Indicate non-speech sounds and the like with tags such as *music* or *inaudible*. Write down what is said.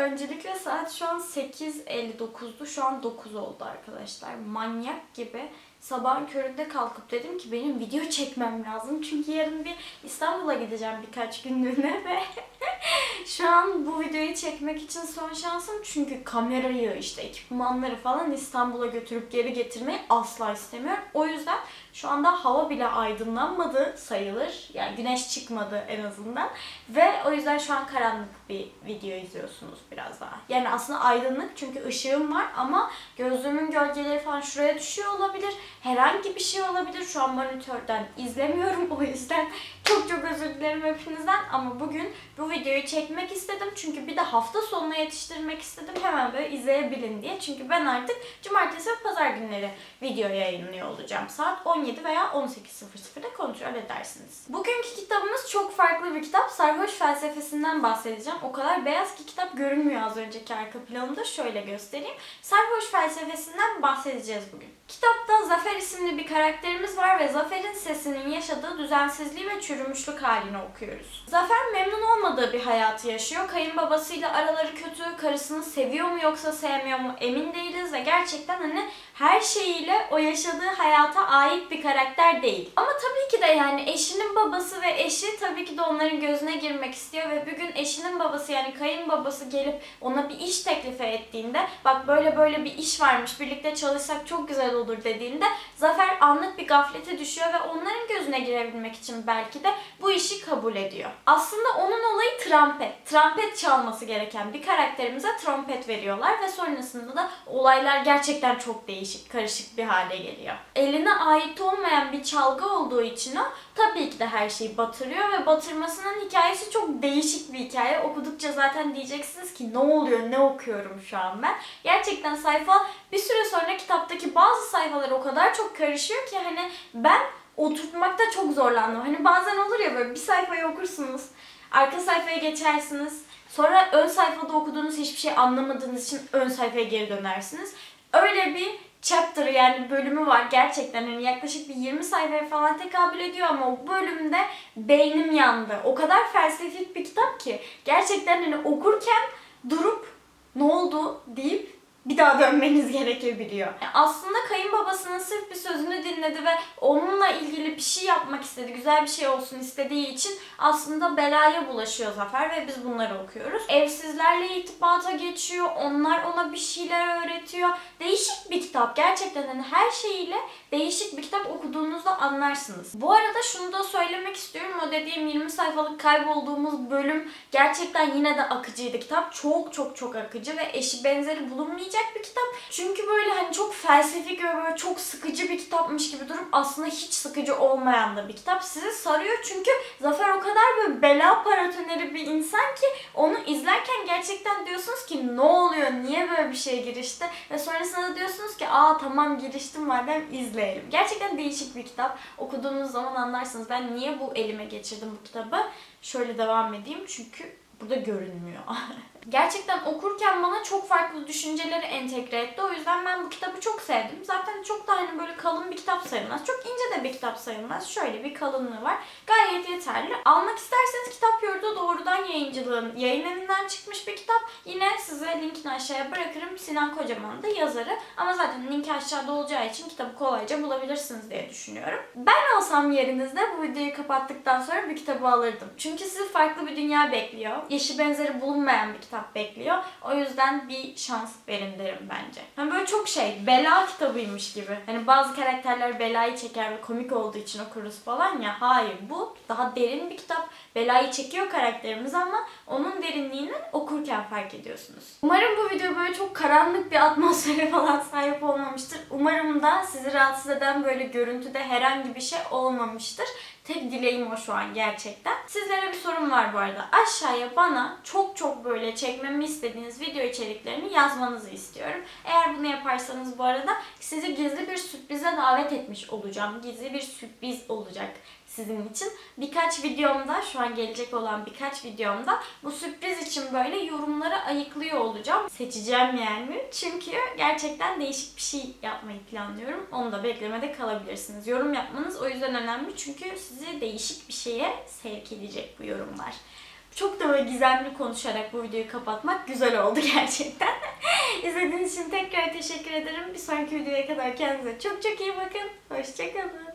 Öncelikle saat şu an 8.59'du. Şu an 9 oldu arkadaşlar. Manyak gibi. Sabahın köründe kalkıp dedim ki benim video çekmem lazım. Çünkü yarın bir İstanbul'a gideceğim birkaç günlüğüne ve *laughs* şu an bu videoyu çekmek için son şansım. Çünkü kamerayı işte ekipmanları falan İstanbul'a götürüp geri getirmeyi asla istemiyorum. O yüzden şu anda hava bile aydınlanmadı sayılır. Yani güneş çıkmadı en azından. Ve o yüzden şu an karanlık bir video izliyorsunuz biraz daha. Yani aslında aydınlık çünkü ışığım var ama gözlüğümün gölgeleri falan şuraya düşüyor olabilir. Herhangi bir şey olabilir. Şu an monitörden izlemiyorum. *laughs* O yüzden çok çok özür dilerim hepinizden. Ama bugün bu videoyu çekmek istedim. Çünkü bir de hafta sonuna yetiştirmek istedim. Hemen böyle izleyebilin diye. Çünkü ben artık cumartesi ve pazar günleri video yayınlıyor olacağım. Saat 17 veya 18.00'da kontrol edersiniz. Bugünkü kitabımız çok farklı bir kitap. Sarhoş felsefesinden bahsedeceğim. O kadar beyaz ki kitap görünmüyor az önceki arka planında. Şöyle göstereyim. Sarhoş felsefesinden bahsedeceğiz bugün. Kitapta Zafer isimli bir karakterimiz var ve Zafer'in sesinin yaşadığı düzensizliği ve çürümüşlük halini okuyoruz. Zafer memnun olmadığı bir hayatı yaşıyor. Kayınbabasıyla araları kötü, karısını seviyor mu yoksa sevmiyor mu emin değiliz ve gerçekten hani her şeyiyle o yaşadığı hayata ait bir karakter değil. Ama tabii ki de yani eşinin babası ve eşi tabii ki de onların gözüne girmek istiyor ve bir gün eşinin babası yani kayınbabası gelip ona bir iş teklifi ettiğinde bak böyle böyle bir iş varmış birlikte çalışsak çok güzel olur dediğinde Zafer anlık bir gaflete düşüyor ve onların gözüne girebilmek için belki de bu işi kabul ediyor. Aslında onun olayı trompet. Trompet çalması gereken bir karakterimize trompet veriyorlar ve sonrasında da olaylar gerçekten çok değişik, karışık bir hale geliyor. Eline ait olmayan bir çalgı olduğu için o tabii ki de her şeyi batırıyor ve batırmasının hikayesi çok değişik bir hikaye. Okudukça zaten diyeceksiniz ki ne oluyor, ne okuyorum şu an ben. Gerçekten sayfa bir süre sonra kitaptaki bazı sayfalar o kadar çok karışıyor ki hani ben oturtmakta çok zorlandım. Hani bazen olur ya böyle bir sayfayı okursunuz, arka sayfaya geçersiniz. Sonra ön sayfada okuduğunuz hiçbir şey anlamadığınız için ön sayfaya geri dönersiniz. Öyle bir chapter yani bölümü var gerçekten hani yaklaşık bir 20 sayfaya falan tekabül ediyor ama o bölümde beynim yandı. O kadar felsefik bir kitap ki gerçekten hani okurken durup ne oldu deyip bir daha dönmeniz gerekebiliyor. Aslında kayınbabasının sırf bir sözünü dinledi ve onunla ilgili bir şey yapmak istedi, güzel bir şey olsun istediği için aslında belaya bulaşıyor Zafer ve biz bunları okuyoruz. Evsizlerle irtibata geçiyor, onlar ona bir şeyler öğretiyor. Değişik bir kitap gerçekten hani her şeyiyle değişik bir kitap okuduğunuzda anlarsınız. Bu arada şunu da söylemek istiyorum. O dediğim 20 sayfalık kaybolduğumuz bölüm gerçekten yine de akıcıydı kitap. Çok çok çok akıcı ve eşi benzeri bulunmayacak bir kitap. Çünkü böyle hani çok felsefik ve böyle çok sıkıcı bir kitapmış gibi durup aslında hiç sıkıcı olmayan da bir kitap. Sizi sarıyor çünkü Zafer o kadar böyle bela paratoneri bir insan ki onu izlerken gerçekten diyorsunuz ki ne oluyor, niye böyle bir şeye girişti ve sonrasında da diyorsunuz ki aa tamam giriştim madem izleyelim. Gerçekten değişik bir kitap. Okuduğunuz zaman anlarsınız. Ben niye bu elime geçirdim bu kitabı? Şöyle devam edeyim çünkü burada görünmüyor. *laughs* Gerçekten okurken bana çok farklı düşünceleri entegre etti. O yüzden ben bu kitabı çok sevdim. Zaten çok da hani böyle kalın bir kitap sayılmaz. Çok ince de bir kitap sayılmaz. Şöyle bir kalınlığı var. Gayet yeterli. Almak isterseniz Kitap doğrudan yayıncılığın yayın evinden çıkmış bir kitap. Yine size linkini aşağıya bırakırım. Sinan Kocaman da yazarı. Ama zaten linki aşağıda olacağı için kitabı kolayca bulabilirsiniz diye düşünüyorum. Ben olsam yerinizde bu videoyu kapattıktan sonra bir kitabı alırdım. Çünkü sizi farklı bir dünya bekliyor. Eşi benzeri bulunmayan bir kitap bekliyor. O yüzden bir şans verin derim bence. Hani böyle çok şey, bela kitabıymış gibi. Hani bazı karakterler belayı çeker ve komik olduğu için okuruz falan ya. Hayır bu daha derin bir kitap. Belayı çekiyor karakterimiz ama onun derinliğini okurken fark ediyorsunuz. Umarım bu video böyle çok karanlık bir atmosfere *laughs* falan sahip olmamıştır. Umarım da sizi rahatsız eden böyle görüntüde herhangi bir şey olmamıştır. Tek dileğim o şu an gerçekten. Sizlere bir sorum var bu arada. Aşağıya bana çok çok böyle çekmemi istediğiniz video içeriklerini yazmanızı istiyorum. Eğer bunu yaparsanız bu arada sizi gizli bir sürprize davet etmiş olacağım. Gizli bir sürpriz olacak sizin için. Birkaç videomda, şu an gelecek olan birkaç videomda bu sürpriz için böyle yorumları ayıklıyor olacağım. Seçeceğim yani. Çünkü gerçekten değişik bir şey yapmayı planlıyorum. Onu da beklemede kalabilirsiniz. Yorum yapmanız o yüzden önemli. Çünkü sizi değişik bir şeye sevk edecek bu yorumlar. çok da böyle gizemli konuşarak bu videoyu kapatmak güzel oldu *laughs* gerçekten. İzlediğiniz için tekrar teşekkür ederim. Bir sonraki videoya kadar kendinize çok çok iyi bakın. Hoşçakalın.